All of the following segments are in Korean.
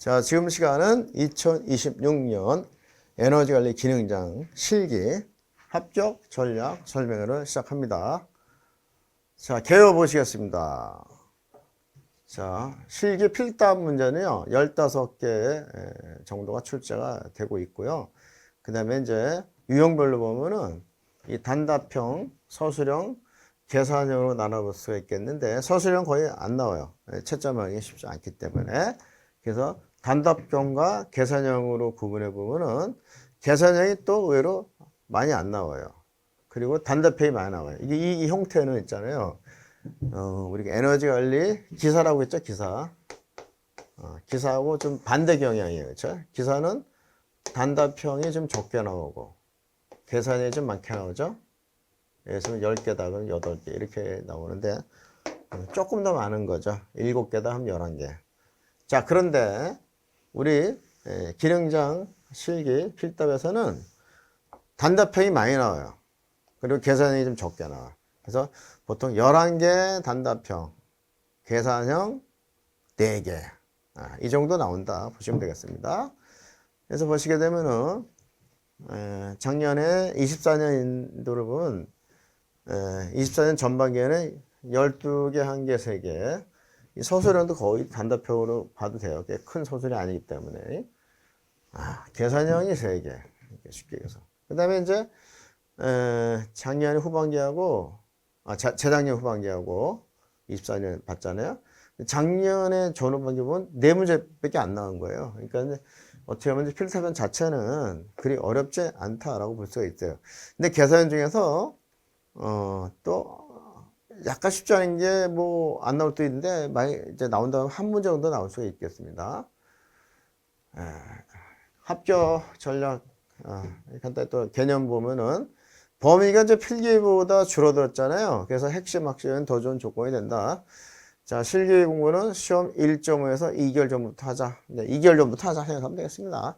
자, 지금 시간은 2026년 에너지 관리 기능장 실기 합격 전략 설명회를 시작합니다. 자, 개요 보시겠습니다. 자, 실기 필답 문제는요, 15개 정도가 출제가 되고 있고요. 그 다음에 이제 유형별로 보면은 이 단답형, 서술형, 계산형으로 나눠볼 수가 있겠는데, 서술형 거의 안 나와요. 예, 채점하기 쉽지 않기 때문에. 그래서 단답형과 계산형으로 구분해 보면은, 계산형이 또 의외로 많이 안 나와요. 그리고 단답형이 많이 나와요. 이게 이, 이 형태는 있잖아요. 어, 우리가 에너지 관리 기사라고 했죠, 기사. 어, 기사하고 좀 반대 경향이에요. 그렇죠? 기사는 단답형이 좀 적게 나오고 계산이 좀 많게 나오죠. 그래서 10개다 그럼 8개 이렇게 나오는데 어, 조금 더 많은 거죠. 7개다 하면 11개. 자, 그런데 우리 에, 기능장 실기 필답에서는 단답형이 많이 나와요. 그리고 계산이 좀 적게 나와. 그래서 보통 11개 단답형, 계산형 4개. 아, 이 정도 나온다 보시면 되겠습니다. 그래서 보시게 되면은 에, 작년에 24년도를 보면 에, 24년 전반기에는 12개, 1개, 3개. 이 서술형도 거의 단답형으로 봐도 돼요. 꽤큰 서술이 아니기 때문에. 아, 계산형이 3개. 이렇게 쉽게 얘기해서. 그 다음에 이제 에, 작년 후반기하고 아, 자, 재작년 후반기하고 24년 봤잖아요. 작년에 전 후반기 보면 네 문제밖에 안 나온 거예요. 그러니까 이제 어떻게 보면 필사변 자체는 그리 어렵지 않다라고 볼 수가 있어요. 근데 계산 중에서 어, 또 약간 쉽지 않은 게 뭐 안 나올 때 있는데 많이 이제 나온다면 한 문제 정도 나올 수가 있겠습니다. 에, 합격 전략 아, 간단히 또 개념 보면은 범위가 이제 필기보다 줄어들었잖아요. 그래서 핵심 학습은 더 좋은 조건이 된다. 자, 실기 공부는 시험 1.5에서 2개월 전부터 하자. 네, 2개월 전부터 하자 생각하면 되겠습니다.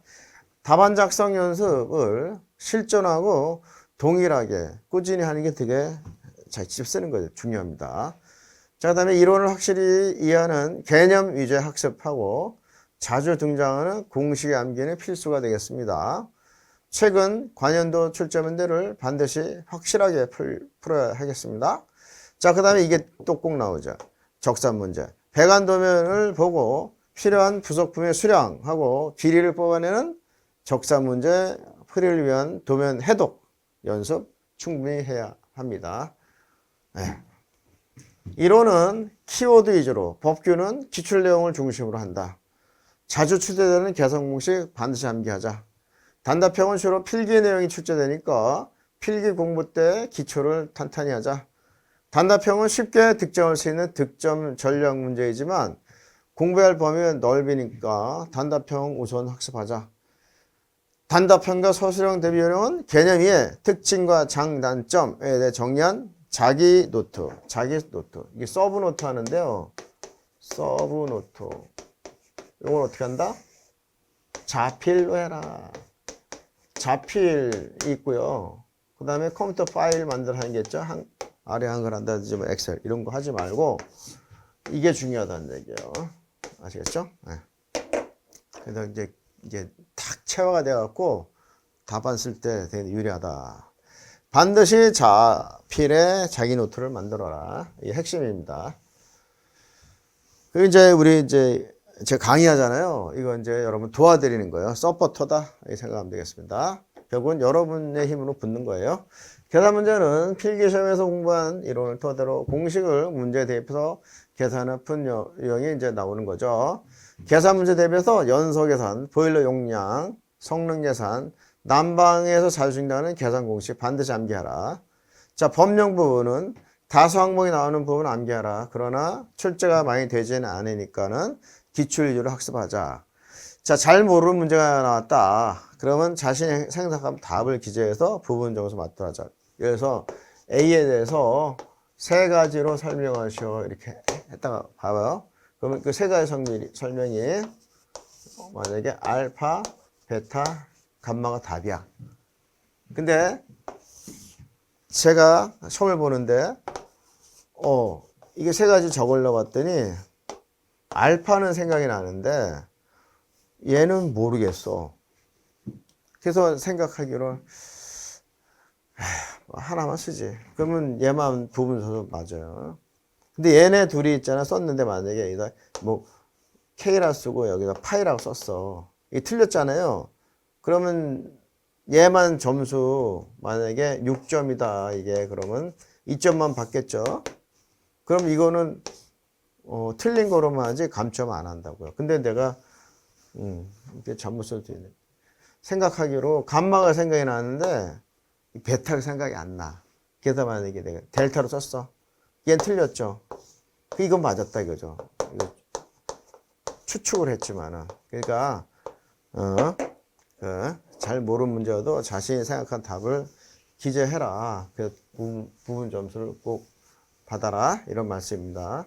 답안 작성 연습을 실전하고 동일하게 꾸준히 하는 게 되게 잘집 쓰는 거죠. 중요합니다. 자, 그 다음에 이론을 확실히 이해하는 개념 위주의 학습하고 자주 등장하는 공식의 암기는 필수가 되겠습니다. 최근 관연도 출제 문제를 반드시 확실하게 풀, 풀어야 하겠습니다. 자, 그 다음에 이게 또 꼭 나오죠. 적산 문제. 배관도면을 보고 필요한 부속품의 수량하고 길이를 뽑아내는 적산 문제 풀이를 위한 도면 해독 연습 충분히 해야 합니다. 네. 이론은 키워드 위주로, 법규는 기출 내용을 중심으로 한다. 자주 출제되는 개성 공식 반드시 암기하자. 단답형은 주로 필기 내용이 출제되니까 필기 공부 때 기초를 탄탄히 하자. 단답형은 쉽게 득점할 수 있는 득점 전략 문제이지만 공부할 범위는 넓으니까 단답형 우선 학습하자. 단답형과 서술형 대비 요령은 개념 이해, 특징과 장단점에 대해 정리한 자기 노트, 자기 노트. 이게 서브 노트 하는데요. 서브 노트. 이걸 어떻게 한다? 자필로 해라. 자필 있고요. 그 다음에 컴퓨터 파일 만들어 하는 게 있죠. 한, 아래 한글 한다든지 뭐 엑셀 이런 거 하지 말고 이게 중요하다는 얘기예요. 아시겠죠? 네. 그래서 이제 이게 탁 체화가 돼갖고 답안 쓸 때 되게 유리하다. 반드시 자 필에 자기 노트를 만들어라. 이게 핵심입니다. 그리고 이제 우리 이제 제가 강의하잖아요. 이거 이제 여러분 도와드리는 거예요. 서포터다. 이렇게 생각하면 되겠습니다. 결국은 여러분의 힘으로 붙는 거예요. 계산 문제는 필기시험에서 공부한 이론을 토대로 공식을 문제에 대입해서 계산을 푼 유형이 이제 나오는 거죠. 계산 문제 대비해서 연소 계산, 보일러 용량, 성능 계산, 난방에서 자주 중단하는 계산 공식 반드시 암기하라. 자, 법령 부분은 다수 항목이 나오는 부분 암기하라. 그러나 출제가 많이 되지는 않으니까는 기출 위주로 학습하자. 자, 잘 모르는 문제가 나왔다. 그러면 자신이 생각한 답을 기재해서 부분 정서 맞도록 하자. 그래서 A에 대해서 세 가지로 설명하셔. 이렇게 했다가 봐봐요. 그러면 그 세 가지 설명이 만약에 알파, 베타, 감마가 답이야. 근데 제가 시험을 보는데 어 이게 세 가지 적으려고 봤더니 알파는 생각이 나는데 얘는 모르겠어. 그래서 생각하기로 에휴, 뭐 하나만 쓰지. 그러면 얘만 부분 써도 맞아요. 근데 얘네 둘이 있잖아 썼는데 만약에 여기다 뭐 K라 쓰고 여기다 파이라고 썼어. 이 틀렸잖아요. 그러면 얘만 점수 만약에 6점이다 이게 그러면 2점만 받겠죠. 그럼 이거는 어, 틀린 거로만 하지 감점 안 한다고요. 근데 내가 음, 이게 잘못 써도. 생각하기로 감마가 생각이 나는데 이 베타가 생각이 안 나. 그래서 만약에 내가 델타로 썼어. 얘는 틀렸죠. 그 이건 맞았다 이거죠. 이거 추측을 했지만은 그러니까 어, 그, 잘 모르는 문제여도 자신이 생각한 답을 기재해라. 그 부분, 부분 점수를 꼭 받아라 이런 말씀입니다.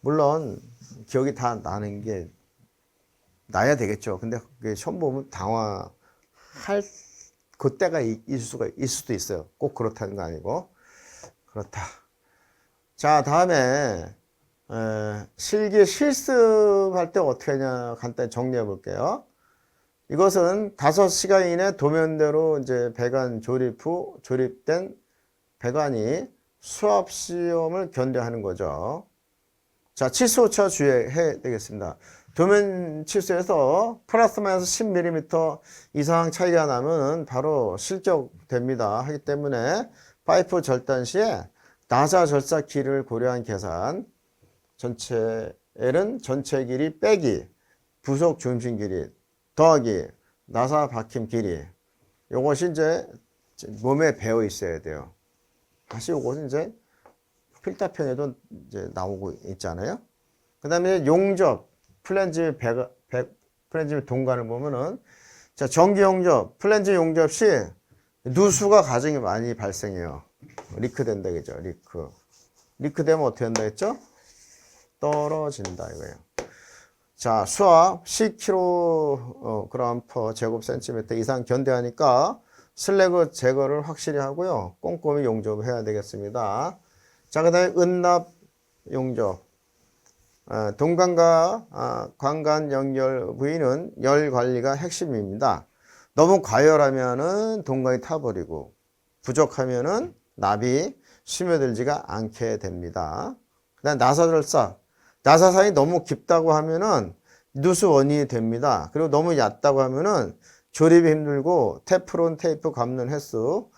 물론 기억이 다 나는 게 나야 되겠죠. 근데 그게 시험 보면 당황할 그때가 이- 있을 수가 있을 수도 있어요. 꼭 그렇다는 거 아니고 그렇다. 자 다음에 에, 실기 실습할 때 어떻게 하냐 간단히 정리해 볼게요. 이것은 다섯 시간 이내 도면대로 이제 배관 조립 후 조립된 배관이 수압 시험을 견뎌하는 거죠. 자, 치수오차 주의해야 되겠습니다. 도면 치수에서 플러스 마이너스 10mm 이상 차이가 나면 바로 실격됩니다. 하기 때문에 파이프 절단 시에 나사 절삭 길이를 고려한 계산 전체 L은 전체 길이 빼기 부속 중심 길이 더하기 나사 박힘 길이 요것이 이제 몸에 배어 있어야 돼요. 다시 요것은 이제 필다편에도 이제 나오고 있잖아요. 그 다음에 용접, 플랜지 배가, 배, 플랜지 동관을 보면은, 자, 전기 용접, 플랜지 용접 시 누수가 가장 많이 발생해요. 리크 된다, 그죠? 리크. 리크 되면 어떻게 한다 했죠? 떨어진다, 이거예요. 자, 수압 10kg per 제곱 센티미터 이상 견뎌하니까 슬래그 제거를 확실히 하고요. 꼼꼼히 용접해야 되겠습니다. 자, 그 다음에 은납 용접. 어, 동관과 아, 관관 연결 부위는 열 관리가 핵심입니다. 너무 과열하면은 동관이 타버리고 부족하면은 납이 스며들지가 않게 됩니다. 그다음 나사절삭. 나사사이 너무 깊다고 하면은 누수 원인이 됩니다. 그리고 너무 얕다고 하면은 조립이 힘들고 테프론 테이프 감는 횟수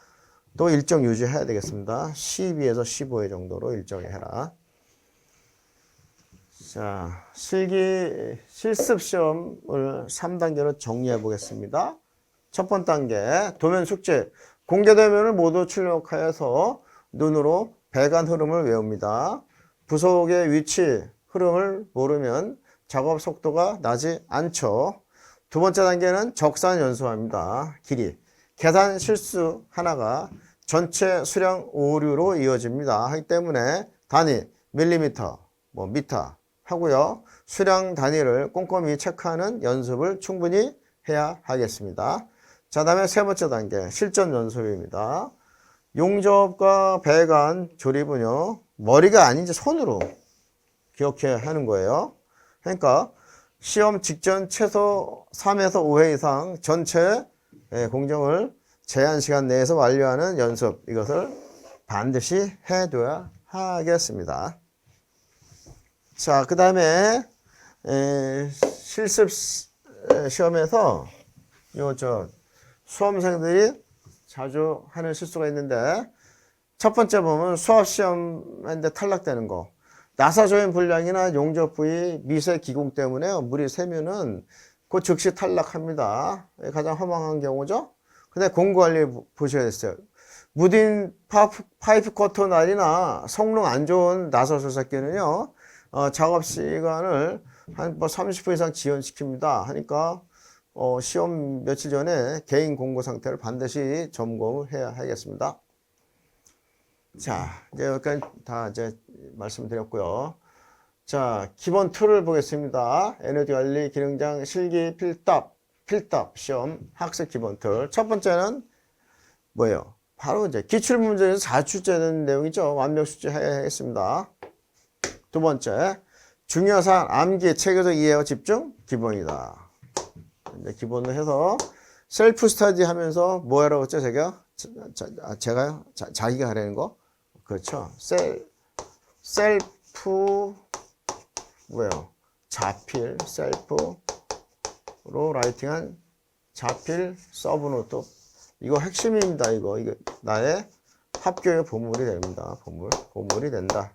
또 일정 유지해야 되겠습니다. 12에서 15회 정도로 일정히 해라. 자, 실기 실습 시험을 3단계로 정리해 보겠습니다. 첫 번째 단계 도면 숙제 공개 도면을 모두 출력하여서 눈으로 배관 흐름을 외웁니다. 부속의 위치 흐름을 모르면 작업 속도가 나지 않죠. 두 번째 단계는 적산 연수합니다. 길이 계산 실수 하나가 전체 수량 오류로 이어집니다. 하기 때문에 단위 밀리미터, 뭐 미터 하고요. 수량 단위를 꼼꼼히 체크하는 연습을 충분히 해야 하겠습니다. 자, 다음에 세 번째 단계 실전 연습입니다. 용접과 배관 조립은요. 머리가 아닌지 손으로 기억해야 하는 거예요. 그러니까 시험 직전 최소 3에서 5회 이상 전체 예, 공정을 제한 시간 내에서 완료하는 연습 이것을 반드시 해둬야 하겠습니다. 자, 그 다음에 실습 시- 에, 시험에서 요 저 수험생들이 자주 하는 실수가 있는데 첫 번째 보면 수학 시험인데 탈락되는 거. 나사 조인 분량이나 용접 부위 미세 기공 때문에 물이 새면은 그 즉시 탈락합니다. 가장 허망한 경우죠. 근데 공구 관리 보- 보셔야겠어요. 무딘 파이프, 커터 날이나 성능 안 좋은 나사 조사기는요, 어, 작업 시간을 한뭐 30분 이상 지연시킵니다. 하니까, 어, 시험 며칠 전에 개인 공고 상태를 반드시 점검을 해야 하겠습니다. 자, 이제 여기까지 다 이제 말씀드렸고요. 자, 기본 툴을 보겠습니다. 에너지 관리 기능장 실기 필답, 필답 시험 학습 기본 툴. 첫 번째는 뭐예요? 바로 이제 기출 문제에서 자출제는 내용이죠. 완벽 숙제해야겠습니다. 두 번째, 중요한 사항 암기 체계적 이해와 집중 기본이다. 이제 기본으로 해서 셀프 스타디 하면서 뭐 하라고 했죠, 제가? 자, 자, 아, 제가요? 자, 자기가 하라는 거? 그렇죠. 셀, 셀프, 뭐예요? 자필, 셀프로 라이팅한 자필 서브노트. 이거 핵심입니다, 이거. 이거 나의 합격의 보물이 됩니다. 보물. 보물이 된다.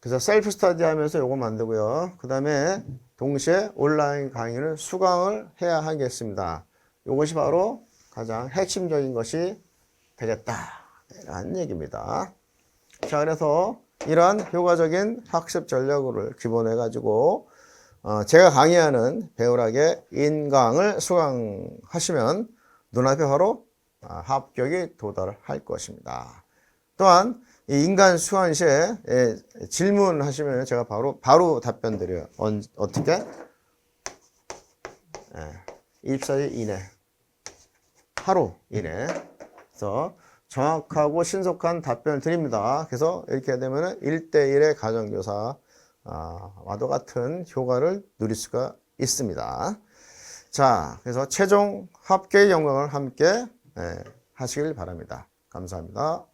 그래서 셀프 스타디 하면서 요거 만들고요. 그 다음에 동시에 온라인 강의를 수강을 해야 하겠습니다. 이것이 바로 가장 핵심적인 것이 되겠다. 라는 얘기입니다. 자, 그래서 이러한 효과적인 학습 전략을 기본해 가지고 어, 제가 강의하는 배우락의 인강을 수강하시면 눈앞에 바로 아, 합격이 도달할 것입니다. 또한 이 인간 수환 시에 예, 질문하시면 제가 바로 바로 답변 드려요. 언, 어떻게? 예, 24일 이내, 하루 이내. 그래서 정확하고 신속한 답변을 드립니다. 그래서 이렇게 되면 1대1의 가정교사 아, 와도 같은 효과를 누릴 수가 있습니다. 자, 그래서 최종 합격의 영광을 함께 예, 하시길 바랍니다. 감사합니다.